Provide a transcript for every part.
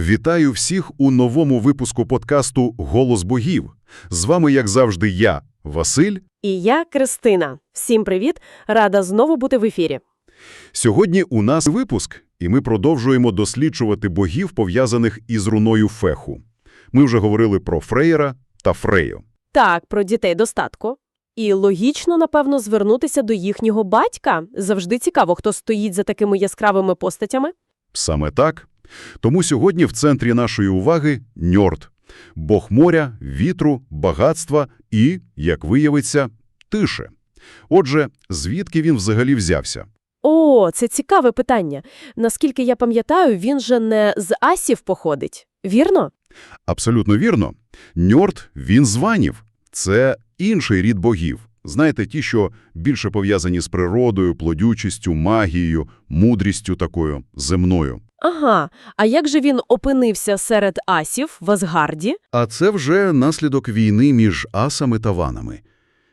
Вітаю всіх у новому випуску подкасту «Голос богів». З вами, як завжди, я, Василь. І я Кристина. Всім привіт! Рада знову бути в ефірі. Сьогодні у нас випуск, і ми продовжуємо досліджувати богів, пов'язаних із руною Феху. Ми вже говорили про Фрейра та Фрейо. Так, про дітей достатку. І логічно, напевно, звернутися до їхнього батька. Завжди цікаво, хто стоїть за такими яскравими постатями. Саме так. Тому сьогодні в центрі нашої уваги – Ньорд. Бог моря, вітру, багатства і, як виявиться, тише. Отже, звідки він взагалі взявся? О, це цікаве питання. Наскільки я пам'ятаю, він же не з асів походить. Вірно? Абсолютно вірно. Ньорд – він з ванів. Це інший рід богів. Знаєте, ті, що більше пов'язані з природою, плодючістю, магією, мудрістю такою, земною. Ага. А як же він опинився серед асів в Асгарді? А це вже наслідок війни між асами та ванами.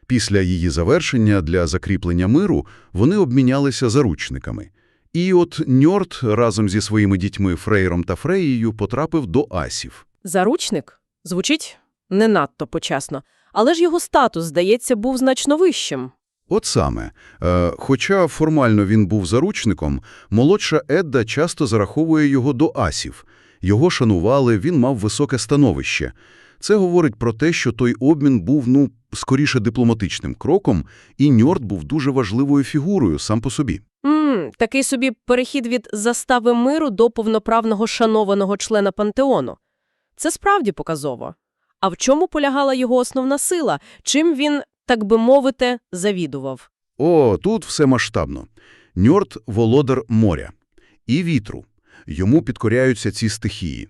Після її завершення для закріплення миру вони обмінялися заручниками. І от Ньорд разом зі своїми дітьми Фрейром та Фреєю потрапив до асів. Заручник? Звучить не надто почесно. Але ж його статус, здається, був значно вищим. От саме. Е, хоча формально він був заручником, молодша Едда часто зараховує його до асів. Його шанували, він мав високе становище. Це говорить про те, що той обмін був, ну, скоріше дипломатичним кроком, і Ньорд був дуже важливою фігурою сам по собі. М, такий собі перехід від застави миру до повноправного шанованого члена пантеону. Це справді показово. А в чому полягала його основна сила? Чим він, так би мовити, завідував? О, тут все масштабно. Ньорд – володар моря. І вітру. Йому підкоряються ці стихії.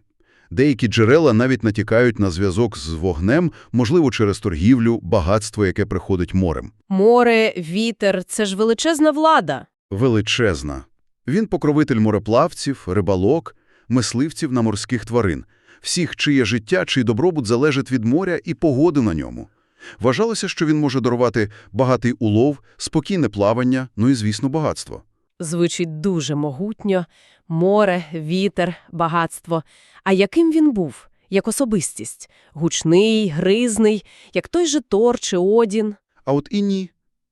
Деякі джерела навіть натякають на зв'язок з вогнем, можливо, через торгівлю, багатство, яке приходить морем. Море, вітер – це ж величезна влада. Величезна. Він покровитель мореплавців, рибалок, мисливців на морських тварин. Всіх, чиє життя, чий добробут залежить від моря і погоди на ньому. Вважалося, що він може дарувати багатий улов, спокійне плавання, ну і, звісно, багатство. Звучить дуже могутньо. Море, вітер, багатство. А яким він був? Як особистість? Гучний, гризний, як той же Тор чи Одін? А от і ні.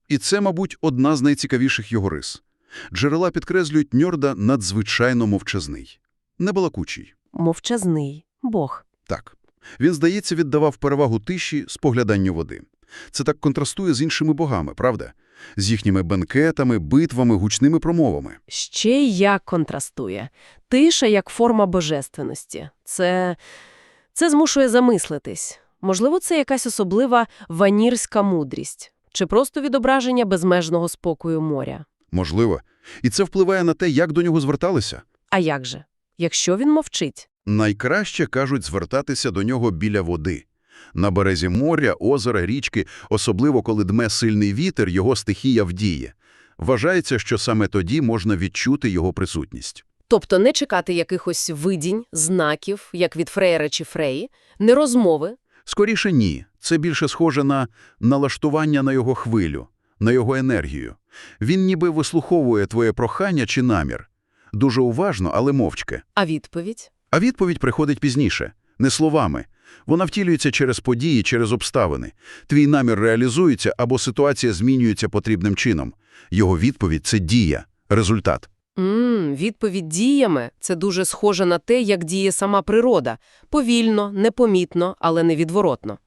І це, мабуть, одна з найцікавіших його рис. Джерела підкреслюють Ньорда надзвичайно мовчазний. Небалакучий. Мовчазний. Бог. Так. Він, здається, віддавав перевагу тиші спогляданню води. Це так контрастує з іншими богами, правда? З їхніми бенкетами, битвами, гучними промовами. Ще й як контрастує. Тиша як форма божественності. Це... це змушує замислитись. Можливо, це якась особлива ванірська мудрість. Чи просто відображення безмежного спокою моря. Можливо. І це впливає на те, як до нього зверталися. А як же? Якщо він мовчить? Найкраще, кажуть, звертатися до нього біля води. На березі моря, озера, річки, особливо коли дме сильний вітер, його стихія вдіє. Вважається, що саме тоді можна відчути його присутність. Тобто не чекати якихось видінь, знаків, як від Фрейра чи Фреї, не розмови. Скоріше ні. Це більше схоже на налаштування на його хвилю, на його енергію. Він ніби вислуховує твоє прохання чи намір. Дуже уважно, але мовчки. А відповідь? А відповідь приходить пізніше, не словами. Вона втілюється через події, через обставини. Твій намір реалізується або ситуація змінюється потрібним чином. Його відповідь – це дія, результат. Мм, відповідь діями – це дуже схоже на те, як діє сама природа. Повільно, непомітно, але невідворотно.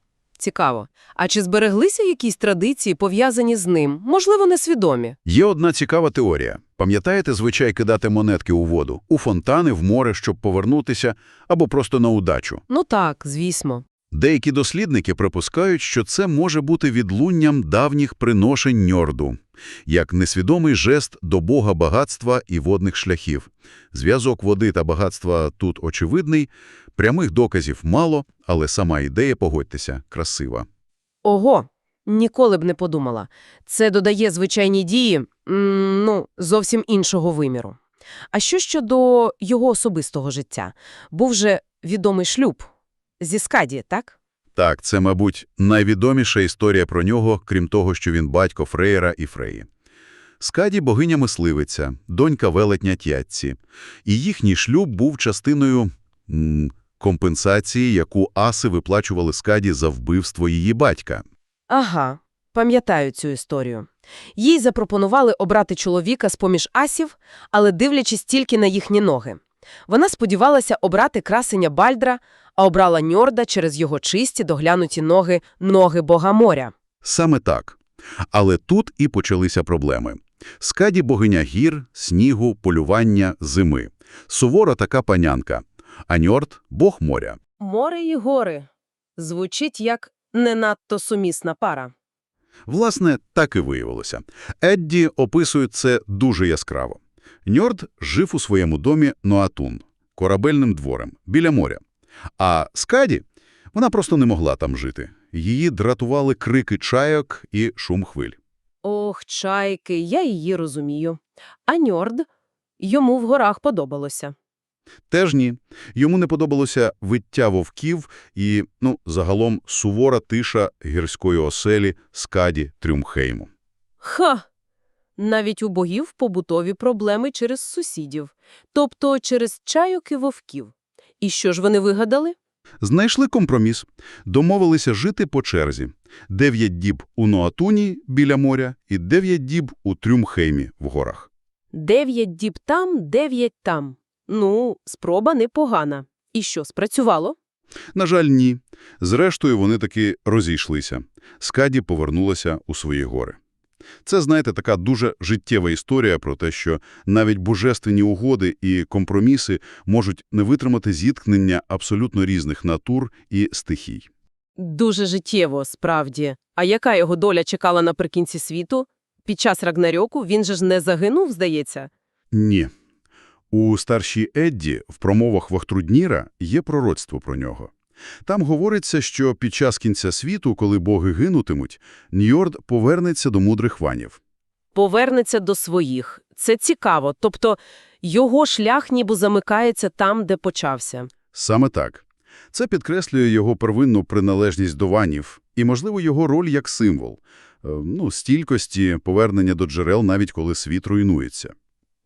Цікаво. А чи збереглися якісь традиції, пов'язані з ним? Можливо, несвідомі? Є одна цікава теорія. Пам'ятаєте звичай кидати монетки у воду, у фонтани, в море, щоб повернутися, або просто на удачу? Ну так, звісно. Деякі дослідники припускають, що це може бути відлунням давніх приношень Ньорду, як несвідомий жест до бога багатства і водних шляхів. Зв'язок води та багатства тут очевидний, прямих доказів мало, але сама ідея, погодьтеся, красива. Ого, ніколи б не подумала. Це додає звичайні дії, ну, зовсім іншого виміру. А що щодо його особистого життя? Був же відомий шлюб зі Скаді, так? Так, це, мабуть, найвідоміша історія про нього, крім того, що він батько Фрейра і Фреї. Скаді – богиня-мисливиця, донька велетня Тятці. І їхній шлюб був частиною М, компенсації, яку аси виплачували Скаді за вбивство її батька. Ага, пам'ятаю цю історію. Їй запропонували обрати чоловіка з-поміж асів, але дивлячись тільки на їхні ноги. Вона сподівалася обрати красення Бальдра, а обрала Ньорда через його чисті доглянуті ноги, ноги бога моря. Саме так. Але тут і почалися проблеми. Скаді – богиня гір, снігу, полювання, зими. Сувора така панянка. А Ньорд – бог моря. Море і гори. Звучить як не надто сумісна пара. Власне, так і виявилося. Едді описує це дуже яскраво. Ньорд жив у своєму домі Ноатун, корабельним дворем, біля моря. А Скаді, вона просто не могла там жити. Її дратували крики чайок і шум хвиль. Ох, чайки, я її розумію. А Ньорд? Йому в горах подобалося. Теж ні. Йому не подобалося виття вовків і, ну, загалом, сувора тиша гірської оселі Скаді Трюмхейму. Ха! Навіть у богів побутові проблеми через сусідів, тобто через чайок і вовків. І що ж вони вигадали? Знайшли компроміс. Домовилися жити по черзі. Дев'ять діб у Ноатуні біля моря і дев'ять діб у Трюмхеймі в горах. Дев'ять діб там, дев'ять там. Ну, спроба непогана. І що, спрацювало? На жаль, ні. Зрештою, вони таки розійшлися. Скаді повернулася у свої гори. Це, знаєте, така дуже життєва історія про те, що навіть божественні угоди і компроміси можуть не витримати зіткнення абсолютно різних натур і стихій. Дуже життєво, справді. А яка його доля чекала наприкінці світу? Під час Рагнарьоку він же ж не загинув, здається? Ні. У старшій Едді в промовах Вахтрудніра є пророцтво про нього. Там говориться, що під час кінця світу, коли боги гинутимуть, Ньорд повернеться до мудрих ванів. Повернеться до своїх. Це цікаво. Тобто його шлях ніби замикається там, де почався. Саме так. Це підкреслює його первинну приналежність до ванів і, можливо, його роль як символ. Е, Ну, стількості, повернення до джерел, навіть коли світ руйнується.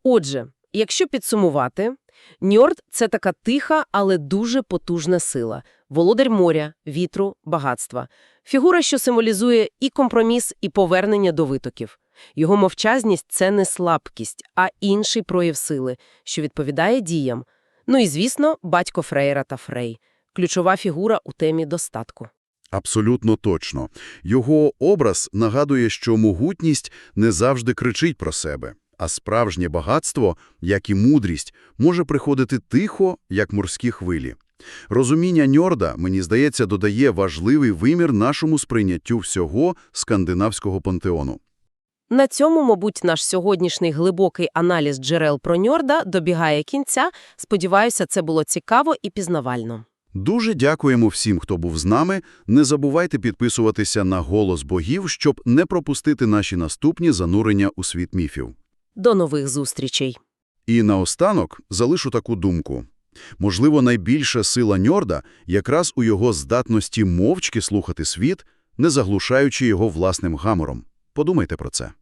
Отже, якщо підсумувати, Ньорд – це така тиха, але дуже потужна сила. Володар моря, вітру, багатства. Фігура, що символізує і компроміс, і повернення до витоків. Його мовчазність – це не слабкість, а інший прояв сили, що відповідає діям. Ну і, звісно, батько Фрейра та Фрей – ключова фігура у темі достатку. Абсолютно точно. Його образ нагадує, що могутність не завжди кричить про себе, а справжнє багатство, як і мудрість, може приходити тихо, як морські хвилі. Розуміння Ньорда, мені здається, додає важливий вимір нашому сприйняттю всього скандинавського пантеону. На цьому, мабуть, наш сьогоднішній глибокий аналіз джерел про Ньорда добігає кінця. Сподіваюся, це було цікаво і пізнавально. Дуже дякуємо всім, хто був з нами. Не забувайте підписуватися на «Голос богів», щоб не пропустити наші наступні занурення у світ міфів. До нових зустрічей! І наостанок залишу таку думку. Можливо, найбільша сила Ньорда якраз у його здатності мовчки слухати світ, не заглушаючи його власним гамором. Подумайте про це.